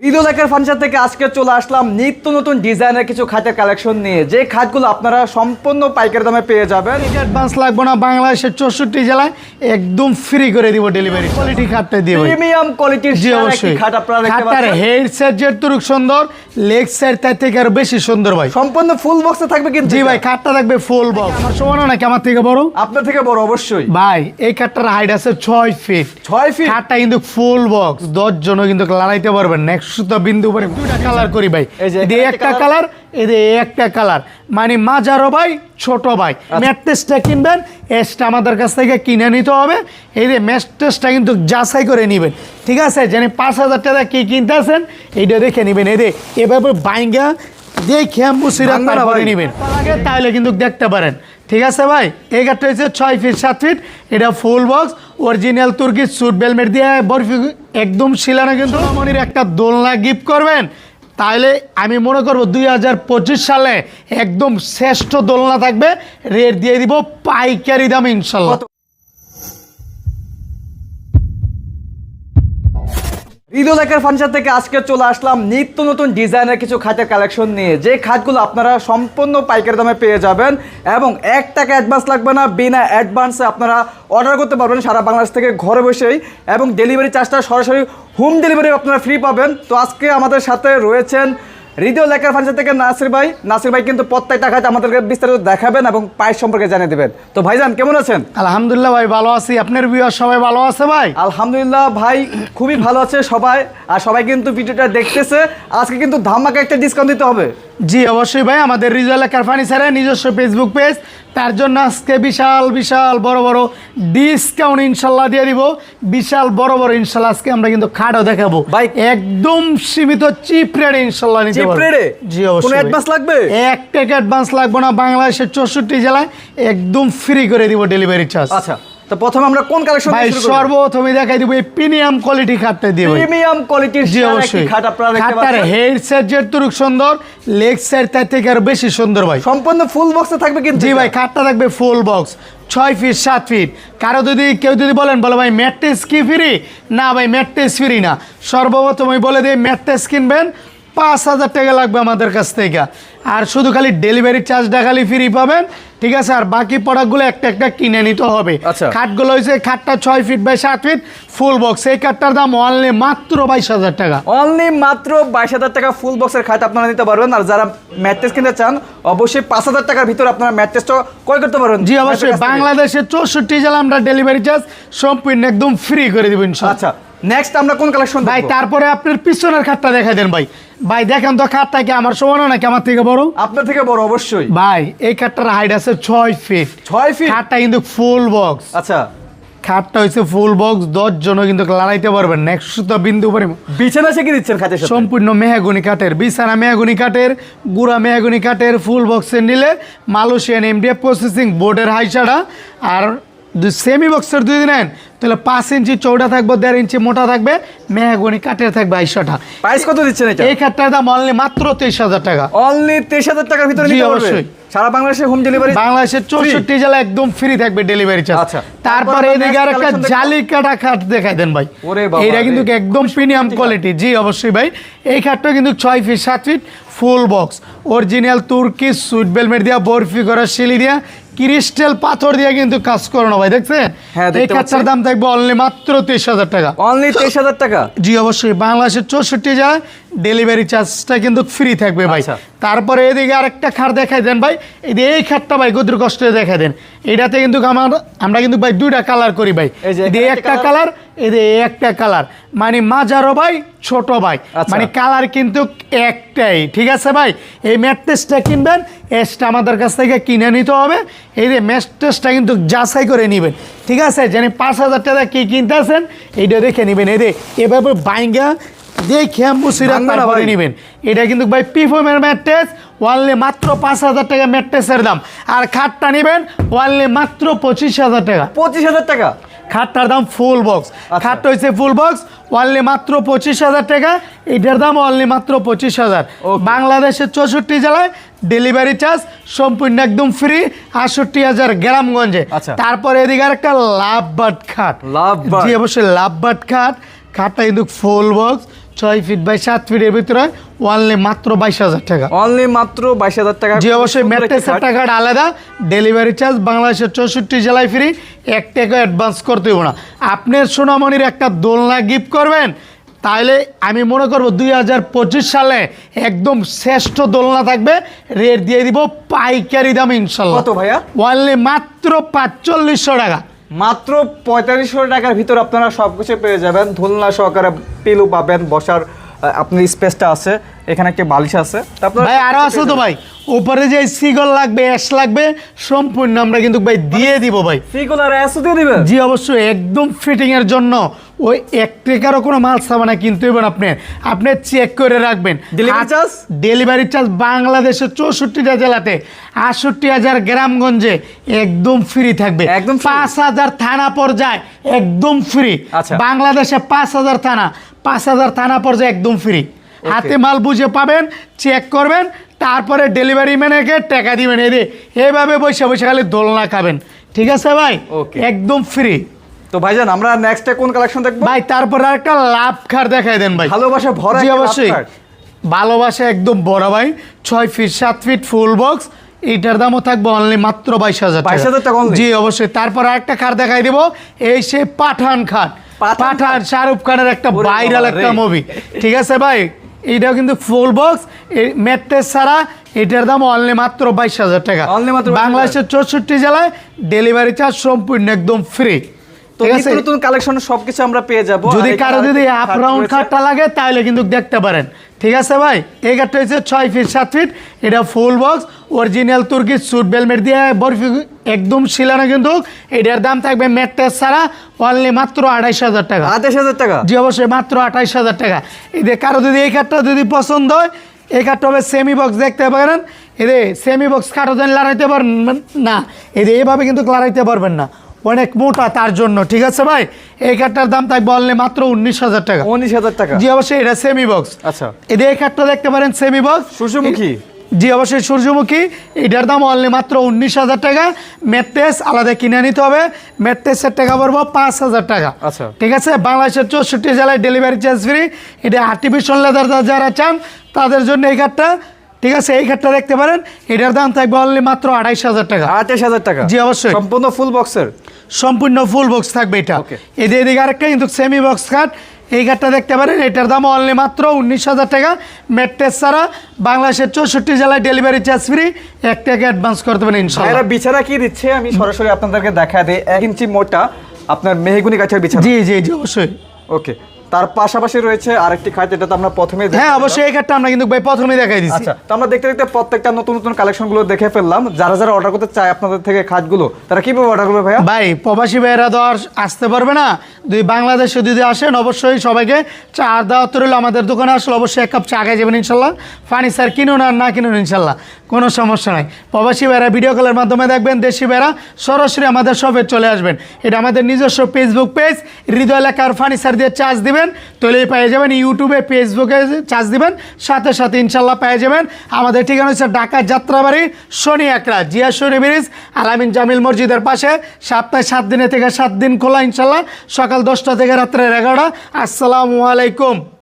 ঈদুল furniture থেকে আজকে চলে আসলাম নিত্য নতুন ডিজাইনের কিছু খাটের কালেকশন নিয়ে। যে খাটগুলো আপনারা সম্পূর্ণ পাইকারি দামে পেয়ে যাবেন। অ্যাডভান্স লাগবে না বাংলাদেশের চৌষট্টি জেলায় একদম ফ্রি করে দিব ডেলিভারি কোয়ালিটি খাটটা দিব প্রিমিয়াম কোয়ালিটির জি অবশ্যই। খাট আপনারা দেখতে খাটটার হেড সেট যে তুরুক সুন্দর লেগ সেট তার থেকে আরও বেশি সুন্দর ভাই। সম্পূর্ণ ফুল বক্সে থাকবে কিন্তু জি ভাই খাটটা থাকবে ফুল বক্স আমার সমান নাকি আমার থেকে বড়? আপনার থেকে বড় অবশ্যই। ভাই এই খাটটার হাইট আছে ছয় ফিট ছয় ফিট খাটটা কিন্তু ফুল বক্স দশ জন কিন্তু লড়াইতে পারবেন। নেক্সট তো বিন্দু উপরে দুটা কালার করি ভাই। এই যে একটা। কালার এদিকে একটা কালার মানে মাঝারো ভাই ছোট ভাই। আচ্ছা। ম্যাট্রেসটা কিনবেন এসটা আমাদের কাছ থেকে কিনে নিতে হবে। এই যে ম্যাট্রেসটা কিন্তু যাচাই করে নেবেন। ঠিক আছে? জানি পাঁচ হাজার টাকা কি কিনতে আছেন এইটা দেখে নেবেন। এই যে এভাবে বাইঙ্গা দেখে ভাঙবে না নেবেন। তাহলে কিন্তু দেখতে পারেন। ঠিক আছে ভাই? এই গাছটা হচ্ছে ছয় ফিট সাত ফিট এটা ফুল বক্স অরিজিনাল তুর্কি সুট বেলমেট দিয়ে বরফি একদম শিলা না কিন্তু মনির একটা দোলনা গিফট করবেন। তাহলে আমি মনে করব দুই হাজার পঁচিশ সালে একদম শ্রেষ্ঠ দোলনা থাকবে। রেট দিয়ে দিব পাইকারি দাম ইনশাল্লাহ। কত? লেখার ফার্নিচার থেকে আজকে চলে আসলাম নিত্য নতুন ডিজাইনের কিছু খাটের কালেকশন নিয়ে যে খাটগুলো আপনারা সম্পূর্ণ পাইকারি দামে পেয়ে যাবেন এবং এক টাকা অ্যাডভান্স লাগবে না, বিনা অ্যাডভান্সে আপনারা অর্ডার করতে পারবেন সারা বাংলাদেশ থেকে ঘরে বসেই এবং ডেলিভারি চার্জটা সরাসরি হোম ডেলিভারি আপনারা ফ্রি পাবেন তো আজকে আমাদের সাথে রয়েছেন হৃদয় লেখার ফার্নিচার থেকে নাসির ভাই নাসির ভাই কিন্তু প্রত্যেকটা খাট আমাদেরকে বিস্তারিত দেখাবেন এবং পায়ের সম্পর্কে জানিয়ে দেবেন। তো ভাইজান কেমন আছেন? আলহামদুলিল্লাহ ভাই ভালো আছি। আপনার বিয়ার সবাই ভালো আছে ভাই? আলহামদুলিল্লাহ ভাই খুবই ভালো আছে সবাই। আর সবাই কিন্তু ভিডিওটা দেখতেছে। আজকে কিন্তু ধামাকে একটা ডিসকাউন্ট দিতে হবে। জি অবশ্যই ভাই আমাদের রিজল এলাকার ফার্নিচারে নিজস্ব ফেসবুক পেজ তার জন্য আজকে বিশাল বিশাল বড় বড় ডিসকাউন্ট ইনশাল্লাহ দিয়ে দিব। বিশাল বড় বড় ইনশাল্লাহ আজকে আমরা কিন্তু খাটও দেখাবো। ভাই, একদম সীমিত চিপ রেটে ইনশাল্লাহ নিতে পারব? জি কোনো অবশ্যই advance লাগবে? এক টাকা অ্যাডভান্স লাগবে না বাংলাদেশের চৌষট্টি জেলায় একদম ফ্রি করে দিব ডেলিভারি চার্জ আচ্ছা। তো প্রথমে আমরা কোন কালেকশন ভাই সর্বপ্রথমে দেখাই দিব এই প্রিমিয়াম কোয়ালিটি খাটটা দিয়ে প্রিমিয়াম কোয়ালিটির জি অবশ্যই। খাট আপনারা দেখতে পাচ্ছেন। হেড সেট সুন্দর লেগ সেট তার থেকে আরও বেশি সুন্দর ভাই। সম্পূর্ণ ফুল বক্সে থাকবে কিন্তু জি ভাই খাটটা থাকবে ফুল বক্স ছয় ফিট সাত ফিট কারও যদি কেউ যদি বলেন বলো ভাই ম্যাট্রেস কি ফ্রি না ভাই ম্যাট্রেস ফ্রি না। সর্বপ্রথম আমি বলে দিই ম্যাট্রেস কিনবেন পাঁচ হাজার টাকা লাগবে আমাদের কাছ থেকে। আর শুধু খালি ডেলিভারি চার্জটা খালি ফ্রি পাবেন ঠিক আছে? আর বাকি প্রোডাক্টগুলো একটা একটা কিনে নিতে হবে। আচ্ছা। খাটগুলো হয়েছে খাটটা ছয় ফিট বাই সাত ফিট ফুল বক্স এই খাটটার দাম অনলি মাত্র বাইশ হাজার টাকা। অনলি মাত্র বাইশ হাজার টাকা ফুল বক্সের খাট আপনারা নিতে পারবেন। আর যারা ম্যাট্রেস কিনতে চান অবশ্যই পাঁচ হাজার টাকার ভিতরে আপনারা ম্যাট্রেসটা ক্রয় করতে পারবেন। জি অবশ্যই। বাংলাদেশের চৌষট্টি জেলা আমরা ডেলিভারি চার্জ সম্পূর্ণ একদম ফ্রি করে দিব ইনশাল্লাহ। আচ্ছা। নেক্সট আমরা কোন কালেকশন ভাই তারপরে আপনার পিছনের খাতটা দেখা দেন ভাই। ভাই দেখেন তো খাটটা কি আমার সমান নাকি আমার থেকে বড়? আপনার থেকে বড় অবশ্যই। ভাই এই খাতটার হাইট আছে ছয় ফিট ছয় ফিট খাটটা কিন্তু ফুল বক্স আচ্ছা। খাটটা হচ্ছে ফুল বক্স দশ জন কিন্তু লড়াইতে পারবেন নেক্সট বিন্দু উপরে। বিছানা সে কি দিচ্ছেন খাটের সাথে? সম্পূর্ণ মেহাগুনি কাঠের বিছানা মেহাগুনি কাঠের গুড়া মেহাগুনি কাঠের ফুল বক্সের নিলে মালয়েশিয়ান এমডিএফ প্রসেসিং বোর্ডের হাইসাটা আর সেমি বক্সের দুই নেন তাহলে পাঁচ ইঞ্চি চৌড়া থাকবে দেড় ইঞ্চি মোটা থাকবে মেহাগুনি কাঠের থাকবে আইসাটা প্রাইস কত দিচ্ছেন এটা? এই খাটটার দাম অনলি মাত্র তেইশ হাজার টাকা। অনলি তেইশ হাজার টাকার ভিতরে নিতে অবশ্যই। সারা বাংলাদেশে হোম ডেলিভারি বাংলাদেশের চৌষট্টি জেলা একদম ফ্রি থাকবে ডেলিভারি চার্জ আচ্ছা। তারপরে এদিকে আর একটা জালি কাটা খাট দেখাই দেন ভাই। রে। কিন্তু একদম প্রিমিয়াম কোয়ালিটি জি অবশ্যই ভাই। এই খাটটা কিন্তু ছয় ফিট সাত ফিট ফুল বক্স। অরিজিনাল তুর্কি সুইট বেলমেট দিয়া বরফি করা শিলি দিয়া ক্রিস্টাল পাথর দিয়ে কিন্তু কাজ করানো ভাই দেখছেন? হ্যাঁ, এই কাচার দাম থাকবে অনলি মাত্র তেইশ হাজার টাকা। অনলি তেইশ হাজার টাকা। জি অবশ্যই। বাংলাদেশের চৌষট্টি জেলায় ডেলিভারি চার্জটা কিন্তু ফ্রি থাকবে ভাই। আচ্ছা। তারপরে এদিকে আরেকটা খাট দেখাই দেন ভাই। এই যে এই খাটটা ভাই গদ্র কষ্টে দেখাই দেন। এটাতে কিন্তু আমার আমরা কিন্তু ভাই দুইটা কালার করি ভাই। এই একটা কালার এই একটা কালার মানে মাঝারো ভাই ছোট ভাই। আচ্ছা। মানে কালার কিন্তু একটাই ঠিক আছে ভাই? এই ম্যাট্রেসটা কিনবেন এসটা আমাদের কাছ থেকে কিনে নিতে হবে। এই যে ম্যাট্রেসটা কিন্তু যাচাই করে নেবেন ঠিক আছে? জানি পাঁচ হাজার টাকা কী কিনতে আছেন এইটা দেখে নেবেন। এই যে এভাবে বাইঙ্গা মুসিরা ভাঙবে না নেবেন। এটা কিন্তু ভাই পিফোমের ম্যাট্রেস ওয়ানলি মাত্র পাঁচ হাজার টাকা ম্যাট্রেসের দাম। আর খাটটা নেবেন ওয়ানলি মাত্র পঁচিশ হাজার টাকা। পঁচিশ হাজার টাকা? খাটটার দাম ফুল বক্স আচ্ছা। খাটটা হচ্ছে ফুল বক্স অনলি মাত্র পঁচিশ হাজার টাকা। এটার দাম অনলি মাত্র পঁচিশ হাজার। বাংলাদেশের চৌষট্টি জেলায় ডেলিভারি চার্জ সম্পূর্ণ একদম ফ্রি আটষট্টি হাজার গ্রামগঞ্জে। আচ্ছা। তারপরে এদিকে আর একটা লাভ বাট খাট। জি অবশ্যই লাভ বাট খাট। খাটটা কিন্তু ফুল বক্স ছয় ফিট বাই সাত ফিটের ভিতরে ওয়ানলি মাত্র বাইশ হাজার টাকা। অনলি মাত্র বাইশ হাজার টাকা। জি অবশ্যই ম্যাট্রেসের টাকাটা আলাদা। ডেলিভারি চার্জ বাংলাদেশের চৌষট্টি জেলায় ফ্রি এক টাকা অ্যাডভান্স করতে হবে না। আপনার সোনামণির একটা দোলনা গিফট করবেন তাহলে আমি মনে করব দুই হাজার পঁচিশ সালে একদম শ্রেষ্ঠ দোলনা থাকবে। রেট দিয়ে দিব পাইকারি দাম ইনশাল্লাহ। কত ভাইয়া? ওয়ানলি মাত্র পাঁচচল্লিশশো টাকা। মাত্র পঁয়তাল্লিশশো টাকার ভিতর আপনারা সব কিছু পেয়ে যাবেন। ধুলনা সহকারে পিলু পাবেন বসার আপনার স্পেসটা আছে। এখানে একটি বালিশ আছে। তারপর ভাই আরও আছে তো ভাই। উপরে যে সিগল লাগবে অ্যাশ লাগবে সম্পূর্ণ আমরা কিন্তু ভাই দিয়ে দিব ভাই। সিগল আর অ্যাশও দিয়ে দিবেন? জি অবশ্যই একদম ফিটিংয়ের এর জন্য। ওই এক টাকারও কোনো মাল সামানা কিনতে হইবেন আপনি। আপনি চেক করে রাখবেন। Delivery charge? ডেলিভারি চার্জ বাংলাদেশের চৌষট্টিটা জেলাতে আটষট্টি হাজার গ্রামগঞ্জে একদম ফ্রি থাকবে। একদম পাঁচ হাজার থানা পর্যায়ে একদম ফ্রি আচ্ছা। বাংলাদেশে পাঁচ হাজার থানা পাঁচ হাজার থানা পর্যায়ে একদম ফ্রি হাতে মাল বুঝে পাবেন চেক করবেন তারপরে ডেলিভারি ম্যানকে টাকা দিবেন। এদের এইভাবে বসে বসে খালি দোলনা খাবেন। ঠিক আছে ভাই? একদম ফ্রি তো ভাইজান আমরা নেক্সটে কোন কালেকশন দেখব? ভাই তারপরে একটা লাভ খার দেখাই দেন ভাই। ভালোবাসা ভরা জি অবশ্যই। ভালোবাসা একদম বড় ভাই। ছয় ফিট সাত ফিট ফুল বক্স এটার দামও থাকবে অনলি মাত্র বাইশ হাজার 22,000 টাকা জি অবশ্যই। তারপর আরেকটা খাট দেখাই দিব। এই সে পাঠান খাট পাঠান শাহরুখ খানের একটা ভাইরাল একটা মুভি ঠিক আছে ভাই? এইটাও কিন্তু ফুল বক্স ম্যাট্রেস ছাড়া এটার দাম অনলি মাত্র বাইশ হাজার টাকা। বাংলাদেশের চৌষট্টি জেলায় ডেলিভারি চার্জ সম্পূর্ণ একদম ফ্রি তো ঠিক নতুন কালেকশন সবকিছু আমরা পেয়ে যাব। যদি কারও যদি আপ রাউন্ড খাটটা লাগে তাহলে কিন্তু দেখতে পারেন। ঠিক আছে ভাই? এই কাঠটা হচ্ছে ছয় ফিট সাত ফিট এটা ফুল বক্স অরিজিনাল তুর্কি সুট বেলমেট দিয়ে বরফি একদম শিলানো কিন্তু এটার দাম থাকবে ম্যাট্রেস ছাড়া অনলি মাত্র আড়াইশ হাজার টাকা। আঠাশ হাজার টাকা? জি অবশ্যই মাত্র আঠাইশ হাজার টাকা। এদের কারও যদি এই কাঠটা যদি পছন্দ হয় এই কাঠটা হবে সেমি বক্স দেখতে পারেন। এদের সেমি বক্স কাঠো যেন লড়াইতে পারবেন না এদের এইভাবে কিন্তু লড়াইতে পারবেন না। অনেক মোটা তার জন্য ঠিক আছে ভাই? এই কাঠটার দাম তাই বললে মাত্র উনিশ হাজার টাকা। উনিশ হাজার টাকা। জি অবশ্যই এটা সেমি বক্স আচ্ছা। এদের এই কাঠটা দেখতে পারেন সেমি বক্স সূর্যমুখী। জি অবশ্যই সূর্যমুখী। এটার দাম অনলি মাত্র উনিশ হাজার টাকা। ম্যাট্রেস আলাদা কিনে নিতে হবে। ম্যাট্রেসের টাকা পড়ব পাঁচ হাজার টাকা। আচ্ছা। ঠিক আছে? বাংলাদেশের চৌষট্টি জেলায় ডেলিভারি চার্জ ফ্রি এটা আর্টিফিশিয়াল লেদার যারা চান তাদের জন্য এই কাঠটা। ঠিক আছে? এই কাঠটা দেখতে পারেন। এটার দাম থাকবে অনলি মাত্র আড়াইশ হাজার টাকা। আঠাশ হাজার টাকা। জি, অবশ্যই। সম্পূর্ণ ফুল বক্সের সম্পূর্ণ ফুল বক্স থাকবে এটা. এদের এদিকে আরেকটা কিন্তু সেমি বক্স কাঠ এই কাঠটা দেখতে পারেন এটার দাম অনলি মাত্র উনিশ হাজার টাকা। মেট্রেস ছাড়া বাংলাদেশের চৌষট্টি জেলায় ডেলিভারি চার্জ ফ্রি এক টাকা অ্যাডভান্স করতে পারেন ইনশাল্লাহ। বিছানা কি দিচ্ছে? আমি সরাসরি আপনাদেরকে দেখা দিই। এক ইঞ্চি মোটা আপনার মেহগুনি গাছের বিছানা। জি জি জি অবশ্যই। ওকে তার পাশাপাশি রয়েছে আরেকটি খাট যেটা তো আমরা প্রথমে হ্যাঁ অবশ্যই এই কাঠটা আমরা কিন্তু ভাই প্রথমেই দেখাই দিচ্ছি আচ্ছা তো আমরা দেখতে দেখতে প্রত্যেকটা নতুন নতুন কালেকশনগুলো দেখে ফেললাম। যারা যারা অর্ডার করতে চায় আপনাদের থেকে খাটগুলো তারা কীভাবে অর্ডার করবে ভাইয়া? ভাই প্রবাসী ভাইয়েরা তো আর আসতে পারবে না। যদি বাংলাদেশে যদি আসেন অবশ্যই সবাইকে চা দেওয়া তো রইল আমাদের দোকানে। আসলে অবশ্যই এক কাপ চা খাই যাবেন ইনশাল্লাহ। ফার্নিচার কিনুন আর না কিনুন ইনশাল্লাহ কোনো সমস্যা নাই। প্রবাসী ভাইয়েরা ভিডিও কলের মাধ্যমে দেখবেন দেশি ভাইয়েরা সরাসরি আমাদের শপে চলে আসবেন। এটা আমাদের নিজস্ব ফেসবুক পেজ হৃদয় লেখার ফার্নিচার দিয়ে চার্জ দিবেন তাহলেই পেয়ে যাবেন, ইউটিউবে, ফেসবুকে চার্জ দিবেন, সাথে সাথে ইনশাল্লাহ পেয়ে যাবেন। আমাদের ঠিকানা হচ্ছে ঢাকা যাত্রাবাড়ি শনি একরা জিয়া শনি ব্রিজ, আলামিন জামিল মসজিদের পাশে। সপ্তাহে সাত দিনে থেকে সাত দিন খোলা ইনশাল্লাহ সকাল দশটা থেকে রাত্রের এগারোটা। আসসালামু আলাইকুম।